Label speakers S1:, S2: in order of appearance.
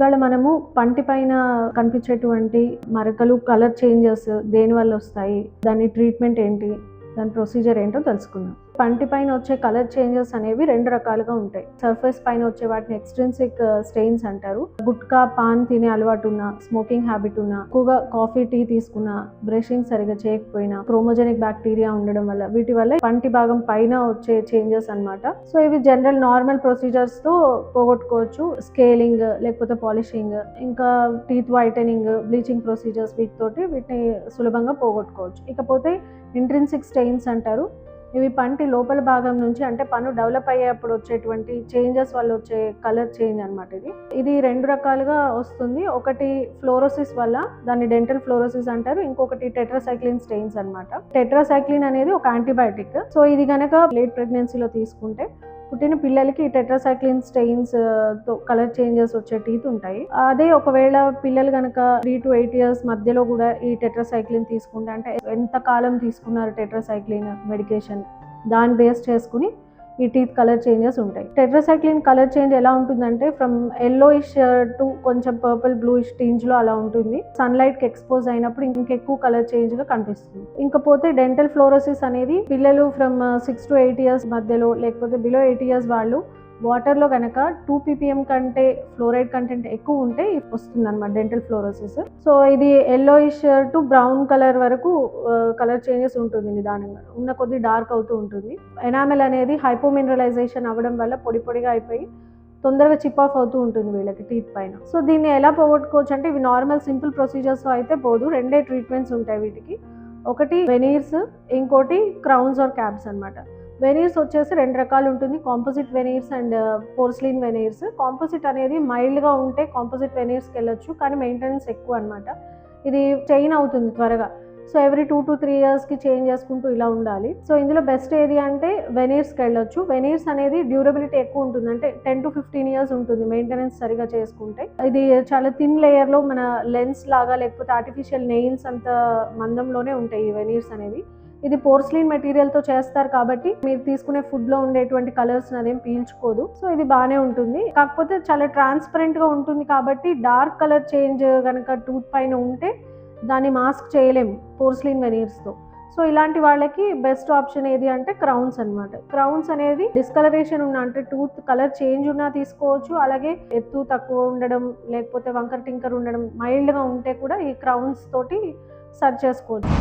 S1: ఇవాళ మనము పంటి పైన కనిపించేటువంటి మరకలు కలర్ చేంజెస్ దేని వల్ల వస్తాయి దాని ట్రీట్మెంట్ ఏంటి దాని ప్రొసీజర్ ఏంటో తెలుసుకుందాం. పంటి పైన వచ్చే కలర్ చేంజెస్ అనేవి రెండు రకాలుగా ఉంటాయి. సర్ఫేస్ పైన వచ్చే వాటిని ఎక్స్ట్రెన్సిక్ స్టెయిన్స్ అంటారు. గుట్కా పాన్ తినే అలవాటు ఉన్న స్మోకింగ్ హ్యాబిట్ ఉన్న ఎక్కువగా కాఫీ టీ తీసుకున్న బ్రషింగ్ సరిగా చేయకపోయినా క్రోమోజెనిక్ బ్యాక్టీరియా ఉండడం వల్ల వీటి వల్ల పంటి భాగం పైన వచ్చే చేంజెస్ అన్నమాట. సో ఇవి జనరల్ నార్మల్ ప్రొసీజర్స్తో పోగొట్టుకోవచ్చు. స్కేలింగ్ లేకపోతే పాలిషింగ్ ఇంకా టీత్ వైటనింగ్ బ్లీచింగ్ ప్రొసీజర్స్ వీటితోటి వీటిని సులభంగా పోగొట్టుకోవచ్చు. ఇకపోతే ఇంట్రిన్సిక్ స్టెయిన్స్ అంటారు. ఇవి పంటి లోపల భాగం నుంచి అంటే పన్ను డెవలప్ అయ్యేప్పుడు వచ్చేటువంటి చేంజెస్ వల్ల వచ్చే కలర్ చేంజ్ అన్నమాట ఇది. ఇది రెండు రకాలుగా వస్తుంది. ఒకటి ఫ్లోరోసిస్ వల్ల దాన్ని డెంటల్ ఫ్లోరోసిస్ అంటారు. ఇంకొకటి టెట్రాసైక్లిన్ స్టెయిన్స్ అనమాట టెట్రాసైక్లిన్ అనేది ఒక యాంటీబయాటిక్. సో ఇది కనుక లేట్ ప్రెగ్నెన్సీలో తీసుకుంటే పుట్టిన పిల్లలకి టెట్రాసైక్లిన్ స్టెయిన్స్ uh, తో కలర్ చేంజెస్ వచ్చే టీత్ ఉంటాయి. అదే ఒకవేళ పిల్లలు కనుక త్రీ టు ఎయిట్ ఇయర్స్ మధ్యలో కూడా ఈ టెట్రాసైక్లిన్ తీసుకుంటే అంటే ఎంత కాలం తీసుకున్నారు టెట్రాసైక్లిన్ మెడికేషన్ దాన్ని బేస్ చేసుకుని ఈ టీత్ కలర్ చేంజెస్ ఉంటాయి. టెట్రాసైక్లిన్ కలర్ చేంజ్ ఎలా ఉంటుందంటే ఫ్రమ్ ఎల్లోయిష్ టు కొంచెం పర్పుల్ బ్లూయిష్ టీంజ్లో అలా ఉంటుంది. సన్లైట్కి ఎక్స్పోజ్ అయినప్పుడు ఇంకెక్కువ కలర్ చేంజ్గా కనిపిస్తుంది. ఇంకపోతే డెంటల్ ఫ్లోరోసిస్ అనేది పిల్లలు from six to eight years మధ్యలో లేకపోతే బిలో ఎయిట్ ఇయర్స్ వాళ్ళు వాటర్లో కనుక టూ పీపీఎం కంటే ఫ్లోరైడ్ కంటెంట్ ఎక్కువ ఉంటే వస్తుంది అనమాట డెంటల్ ఫ్లోరోసిస్ సో ఇది ఎల్లోయిష్ టు బ్రౌన్ కలర్ వరకు కలర్ చేంజెస్ ఉంటుంది నిదానంగా. ఉన్న కొద్ది డార్క్ అవుతూ ఉంటుంది. ఎనామెల్ అనేది హైపోమినరలైజేషన్ అవ్వడం వల్ల పొడి పొడిగా అయిపోయి తొందరగా చిప్ ఆఫ్ అవుతూ ఉంటుంది వీళ్ళకి టీత్ పైన. సో దీన్ని ఎలా పోగొట్టుకోవచ్చు అంటే ఇవి నార్మల్ సింపుల్ ప్రొసీజర్స్ అయితే పోదు రెండే ట్రీట్మెంట్స్ ఉంటాయి వీటికి. ఒకటి వెనీర్స్ ఇంకోటి క్రౌన్స్ ఆర్ క్యాబ్స్ అన్నమాట. వెనీర్స్ వచ్చేసి రెండు రకాలు ఉంటుంది. Composite veneers and porcelain veneers composite అనేది మైల్డ్గా ఉంటే కాంపోజిట్ వెనీర్స్కి వెళ్ళొచ్చు కానీ మెయింటెనెన్స్ ఎక్కువ అనమాట ఇది చైన్ అవుతుంది త్వరగా. So every two to three ఇయర్స్కి చేంజ్ చేసుకుంటూ ఇలా ఉండాలి. సో ఇందులో బెస్ట్ ఏది అంటే వెనీర్స్కి వెళ్ళొచ్చు. వెనీర్స్ అనేది డ్యూరబిలిటీ ఎక్కువ ఉంటుంది. అంటే టెన్ టు ఫిఫ్టీన్ ఇయర్స్ ఉంటుంది మెయింటెనెన్స్ సరిగా చేసుకుంటే. ఇది చాలా థిన్ లేయర్లో మన లెన్స్ లాగా లేకపోతే ఆర్టిఫిషియల్ నెయిల్స్ అంత మందంలోనే ఉంటాయి ఈ వెనీర్స్ అనేవి. ఇది పోర్స్లిన్ మెటీరియల్తో చేస్తారు కాబట్టి మీరు తీసుకునే ఫుడ్లో ఉండేటువంటి కలర్స్ అదేం పీల్చుకోదు. సో ఇది బాగానే ఉంటుంది. కాకపోతే చాలా ట్రాన్స్పరెంట్గా ఉంటుంది కాబట్టి డార్క్ కలర్ చేంజ్ కనుక టూత్ పైన ఉంటే దాన్ని మాస్క్ చేయలేము పోర్స్లిన్ వెనీర్స్తో సో ఇలాంటి వాళ్ళకి బెస్ట్ ఆప్షన్ ఏది అంటే క్రౌన్స్ అన్నమాట. క్రౌన్స్ అనేది డిస్కలరేషన్ ఉన్న అంటే టూత్ కలర్ చేంజ్ ఉన్నా తీసుకోవచ్చు. అలాగే ఎత్తు తక్కువ ఉండడం లేకపోతే వంకర్ టింకర్ ఉండడం మైల్డ్గా ఉంటే కూడా ఈ క్రౌన్స్ తోటి సర్చ్ చేసుకోవచ్చు.